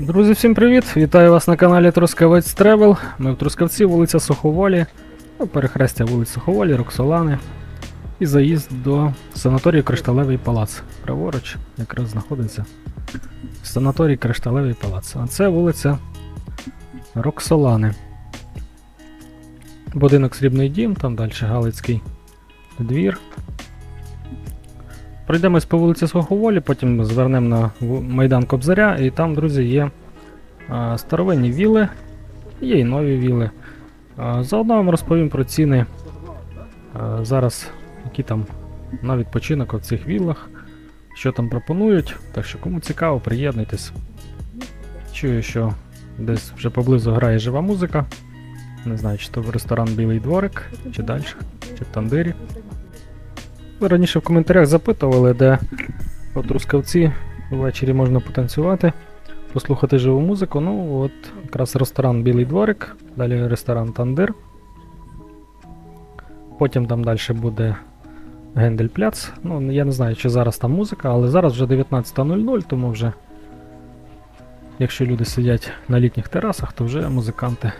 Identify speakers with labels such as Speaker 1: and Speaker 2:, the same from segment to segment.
Speaker 1: Друзі, всім привіт! Вітаю вас на каналі Трускавець Тревел. Ми в Трускавці, вулиця Суховолі, перехрестя вулиць Суховолі, Роксолани. І заїзд до санаторію Кришталевий палац. Праворуч якраз знаходиться санаторій Кришталевий палац. А це вулиця Роксолани. Будинок Срібний дім, там далі Галицький двір. Пройдемось по вулиці Суховолі, потім звернемо на Майдан Кобзаря, і там, друзі, є старовинні віли, є і нові віли. Заодно вам розповім про ціни зараз, які там на відпочинок в цих віллах, що там пропонують. Так що, кому цікаво, приєднуйтесь. Чую, що десь вже поблизу грає жива музика. Не знаю, чи то в ресторан Білий дворик, чи далі, чи в тандирі. Ви раніше в коментарях запитували, де от Рускавці ввечері можна потанцювати, послухати живу музику. Ну, от якраз ресторан Білий дворик, далі ресторан Тандир. Потім там далі буде Гендель-Пляц. Ну, я не знаю, чи зараз там музика, але зараз вже 19.00, тому вже, якщо люди сидять на літніх терасах, то вже музиканти,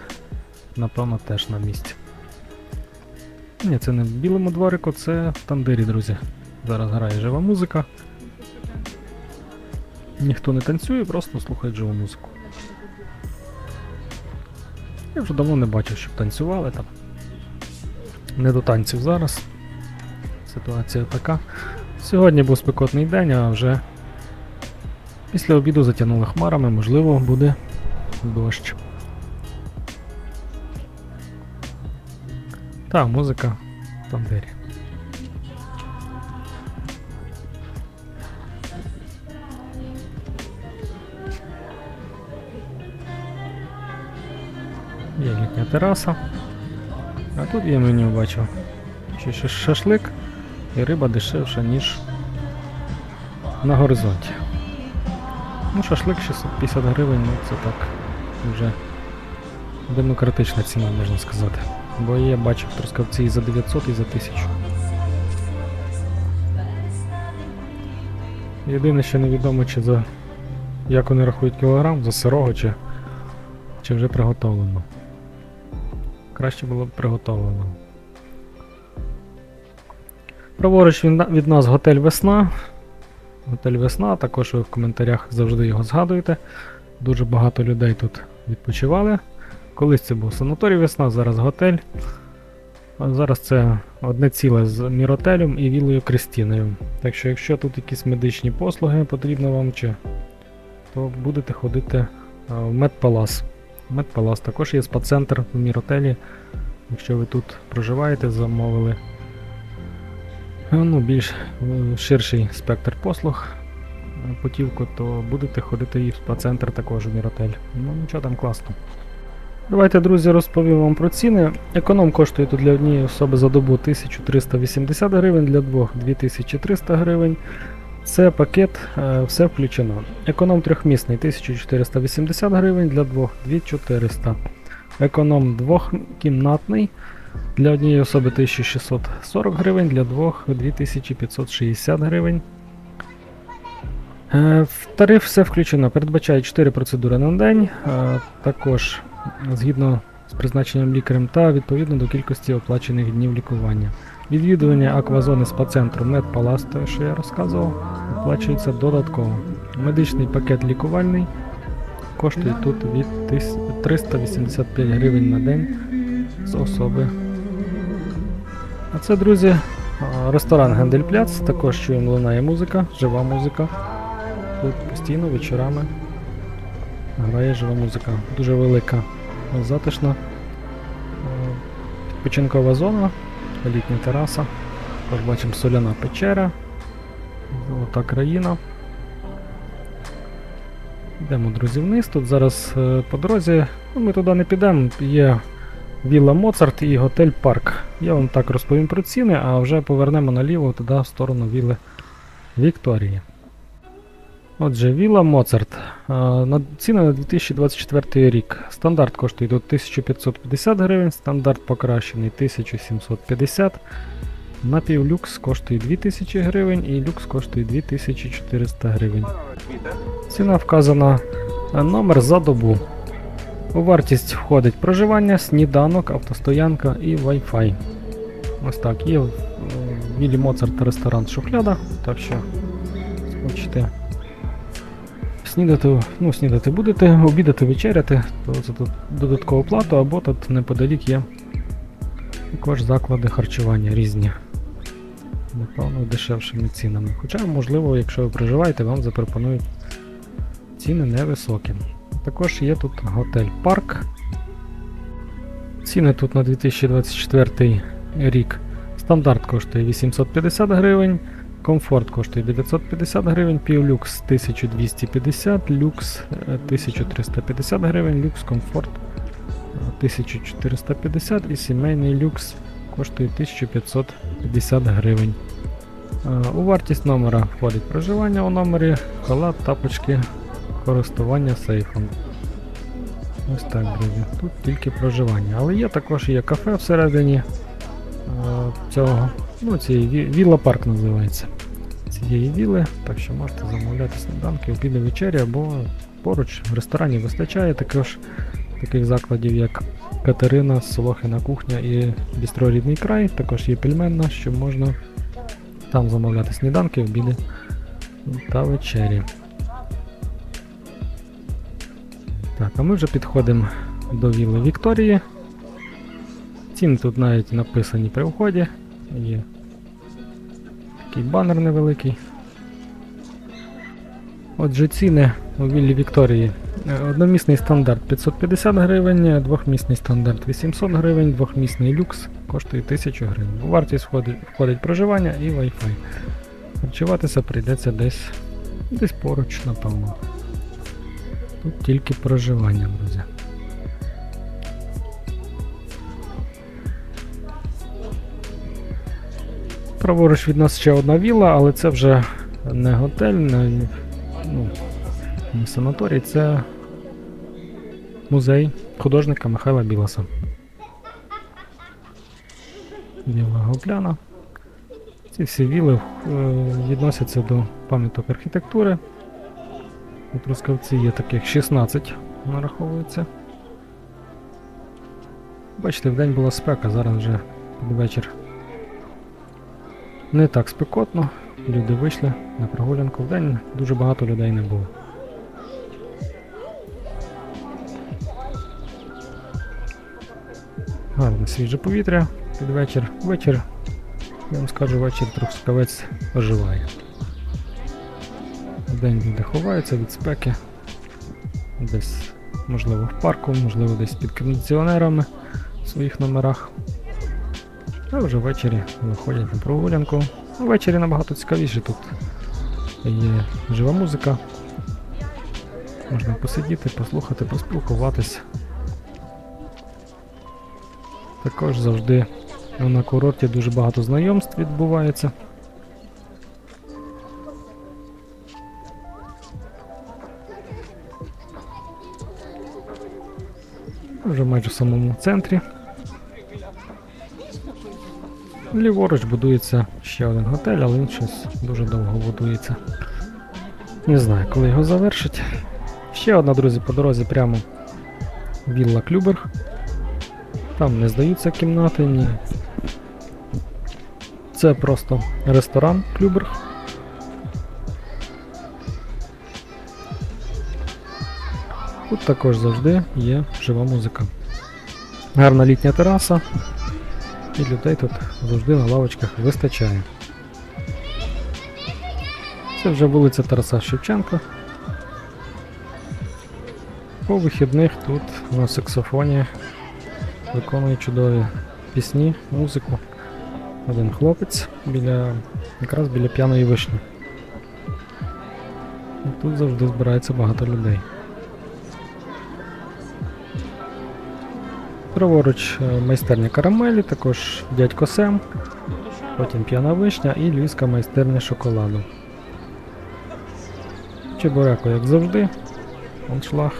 Speaker 1: напевно, теж на місці. Ні, це не в білому дворику, це в тандирі, друзі. Зараз грає жива музика. Ніхто не танцює, просто слухають живу музику. Я вже давно не бачив, щоб танцювали там. Не до танців зараз. Ситуація така. Сьогодні був спекотний день, а вже після обіду затягнули хмарами, можливо, буде дощ. Так, музика в тандирі. Є літня тераса. А тут є меню бачу. Ще ще шашлик і риба дешевша, ніж на горизонті. Ну, шашлик 650 гривень, ну це так вже демократична ціна, можна сказати. Бо я бачив трускавці і за 900, і за 1000. Єдине, що невідомо, чи за як вони рахують кілограм, за сирого чи, чи вже приготовлено. Краще було б приготовлено. Праворуч від, нас готель Весна. Готель Весна, також ви в коментарях завжди його згадуєте. Дуже багато людей тут відпочивали. Колись це був санаторій Весна, зараз готель. Зараз це одне ціле з міротелем і вілою Кристіною. Так що, якщо тут якісь медичні послуги потрібно вам, чи, то будете ходити в Медпалас. Медпалас також є спа-центр в міротелі. Якщо ви тут проживаєте, замовили ну, більш е, ширший спектр послуг е, путівку, то будете ходити і в спа-центр також в міротель. Ну нічого там класно. Давайте, друзі, розповім вам про ціни. Економ коштує тут для однієї особи за добу 1380 гривень, для двох 2300 гривень. Це пакет, е, все включено. Економ трьохмісний 1480 гривень, для двох 2400. Економ двохкімнатний для однієї особи 1640 гривень, для двох 2560 гривень. Е, В тариф все включено. Передбачає 4 процедури на день. е, Також згідно з призначенням лікарем та відповідно до кількості оплачених днів лікування. Відвідування аквазони спа-центру Медпалас, те, що я розказував, оплачується додатково. Медичний пакет лікувальний коштує тут від 385 гривень на день з особи. А це, друзі, ресторан Гендель-Пляц, також чуємо лунає музика, жива музика. Тут постійно вечорами грає жива музика. Дуже велика, затишна е, відпочинкова зона, літня тераса. Також бачимо соляна печера, золота країна. Йдемо, друзі, вниз. Тут зараз е, по дорозі, ну, ми туди не підемо, є Вілла Моцарт і готель Парк. Я вам так розповім про ціни, а вже повернемо наліво туди в сторону Вілли Вікторії. Отже, Вілла Моцарт. Е, На 2024 рік. Стандарт коштує тут 1550 гривень, стандарт покращений 1750. Напівлюкс коштує 2000 гривень і люкс коштує 2400 гривень. Ціна вказана Номер за добу. У вартість входить проживання, сніданок, автостоянка і Wi-Fi. Ось так. Є в в Віллі Моцарт ресторан Шухляда, так що хочете снідати, ну, снідати будете, обідати, вечеряти, то це тут додаткову плату, або тут неподалік є також заклади харчування різні. Напевно, дешевшими цінами. Хоча, можливо, якщо ви проживаєте, вам запропонують ціни невисокі. Також є тут готель Парк. Ціни тут на 2024 рік. Стандарт коштує 850 гривень, комфорт коштує 950 гривень, півлюкс 1250, люкс е, 1350 гривень, люкс комфорт е, 1450 і сімейний люкс коштує 1550 гривень. Е, У вартість номера входить проживання у номері, халат, тапочки, користування сейфом. Ось так, друзі. Тут тільки проживання. Але є також є кафе всередині е, цього. Ну, цієї Вілла Парк називається. Цієї віли, так що можете замовляти сніданки, обіди вечері або поруч в ресторані вистачає також таких закладів, як Катерина, Солохина кухня і Бістро Рідний край. Також є пельменна, що можна там замовляти сніданки, обіди та вечері. Так, а ми вже підходимо до вілли Вікторії. Ціни тут навіть написані при вході. Є такий банер невеликий. Отже, ціни у віллі Вікторії. Е, Одномісний стандарт 550 гривень, двохмісний стандарт 800 гривень, двохмісний люкс коштує 1000 гривень. У вартість входить, входить проживання і Wi-Fi. Харчуватися прийдеться десь, десь поруч, напевно. Тут тільки проживання, друзі. Праворуч від нас ще одна вілла, але це вже не готель, не, ну, не санаторій, це музей художника Михайла Білоса. Вілла Гопляна. Ці всі віли е, відносяться до пам'яток архітектури. У Трускавці є таких 16 нараховується. Бачите, вдень була спека, зараз вже під вечір не так спекотно. Люди вийшли на прогулянку. Вдень дуже багато людей не було. Гарне свіже повітря під вечір. Вечір, я вам скажу, вечір Трускавець оживає. Вдень люди ховаються від спеки. Десь, можливо, в парку, можливо, десь під кондиціонерами в своїх номерах. А вже ввечері виходять на прогулянку. Ввечері набагато цікавіше тут є жива музика. Можна посидіти, послухати, поспілкуватись. Також завжди на курорті дуже багато знайомств відбувається. Вже майже в самому центрі. Ліворуч будується ще один готель, але він щось дуже довго будується. Не знаю, коли його завершать. Ще одна, друзі, по дорозі прямо Вілла Клюберг. Там не здаються кімнати, ні. Це просто ресторан Клюберг. Тут також завжди є жива музика. Гарна літня тераса. І людей тут завжди на лавочках вистачає. Це вже вулиця Тараса Шевченка. По вихідних тут на саксофоні виконує чудові пісні, музику. Один хлопець біля якраз біля п'яної вишні. І тут завжди збирається багато людей. Праворуч е, майстерня карамелі, також дядько Сем, потім п'яна вишня і львівська майстерня шоколаду. Чебуреко, як завжди, аншлаг.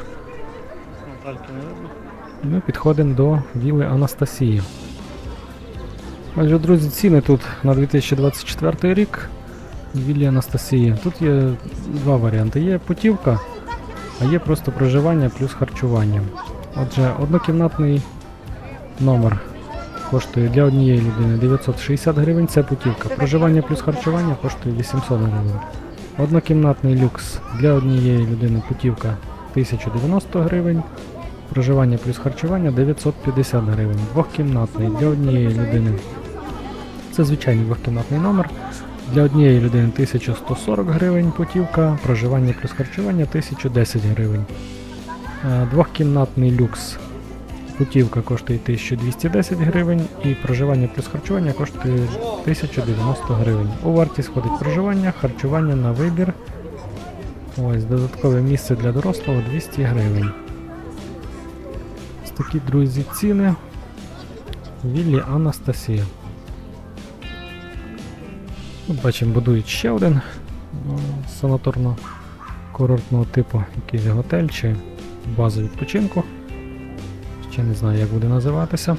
Speaker 1: Ми підходимо до віли Анастасії. Отже, друзі, ціни тут на 2024 рік. Віллі Анастасії. Тут є два варіанти. Є путівка а є просто проживання плюс харчування. Отже, однокімнатний номер коштує для однієї людини 960 гривень, це путівка. Проживання плюс харчування коштує 800 гривень. Однокімнатний люкс для однієї людини путівка 1090 гривень. Проживання плюс харчування 950 гривень. Двохкімнатний для однієї людини. Це звичайний двохкімнатний номер. Для однієї людини 1140 гривень путівка, проживання плюс харчування 1010 гривень. Е, Двохкімнатний люкс путівка коштує 1210 гривень і проживання плюс харчування коштує 1090 гривень. У вартість входить проживання, харчування на вибір. Ось додаткове місце для дорослого 200 гривень. Ось такі друзі ціни. Віллі Анастасія. От бачимо, будують ще один санаторно-курортного типу, якийсь готель чи базу відпочинку. Ще не знаю, як буде називатися.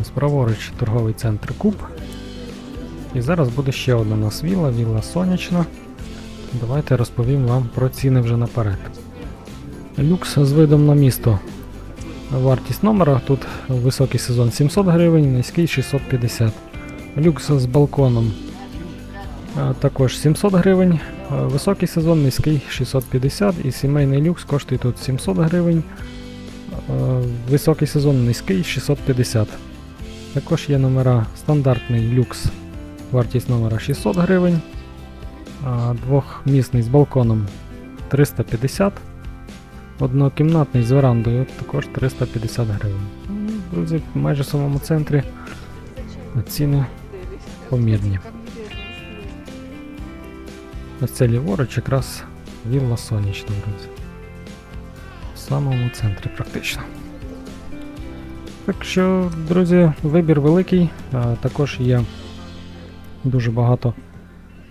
Speaker 1: Ось праворуч торговий центр Куб. І зараз буде ще одна у нас вілла, вілла сонячна. Давайте розповім вам про ціни вже наперед. Люкс з видом на місто. Вартість номера тут високий сезон 700 гривень, низький 650. Люкс з балконом також 700 гривень, високий сезон, низький 650 і сімейний люкс коштує тут 700 гривень, е, високий сезон, низький 650. Також є номера стандартний люкс, вартість номера 600 гривень, двохмісний з балконом 350 Однокімнатний з верандою також 350 гривень. Ну, Друзі, майже в самому центрі ціни помірні. Ось це ліворуч якраз вілла сонячна, друзі. В самому центрі практично. Так що, друзі, вибір великий. Також є дуже багато,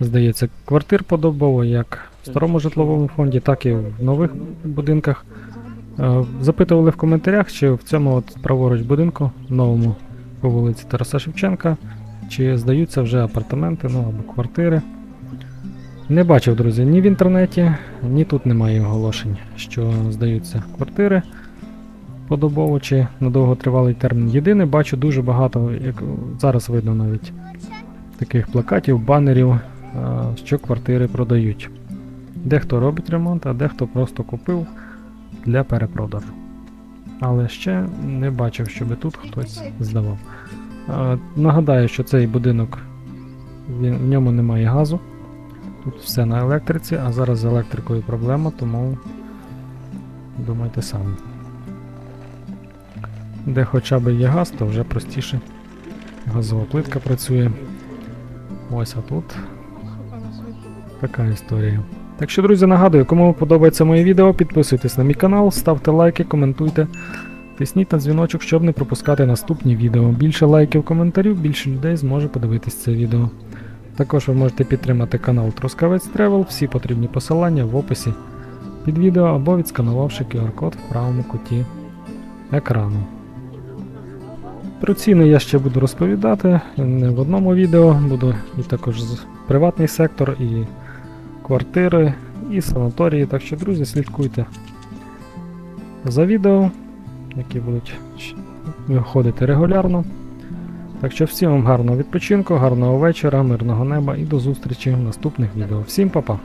Speaker 1: здається, квартир подобово, як в старому житловому фонді, так і в нових будинках. Запитували в коментарях, чи в цьому от праворуч будинку, новому по вулиці Тараса Шевченка, чи здаються вже апартаменти, ну або квартири. Не бачив, друзі, ні в інтернеті, ні тут немає оголошень, що здаються квартири подобово чи на довготривалий термін. Єдине, бачу дуже багато, як зараз видно навіть таких плакатів, банерів, е, що квартири продають. Дехто робить ремонт, а дехто просто купив для перепродажу. Але ще не бачив, щоб тут хтось здавав. Е, Нагадаю, що цей будинок в ньому немає газу. Тут все на електриці, а зараз з електрикою проблема, тому думайте самі. Де хоча б є газ, то вже простіше. Газова плитка працює. Ось а тут така історія. Так що, друзі, нагадую, кому подобається моє відео, підписуйтесь на мій канал, ставте лайки, коментуйте, тисніть на дзвіночок, щоб не пропускати наступні відео. Більше лайків, коментарів, більше людей зможе подивитись це відео. Також ви можете підтримати канал Трускавець Тревел, всі потрібні посилання в описі під відео або відсканувавши QR-код в правому куті екрану. Про ціни я ще буду розповідати не в одному відео, буду і також з- приватний сектор, і квартири, і санаторії. Так що, друзі, слідкуйте за відео, які будуть виходити регулярно. Так що всім вам гарного відпочинку, гарного вечора, мирного неба і до зустрічі в наступних відео. Всім па-па!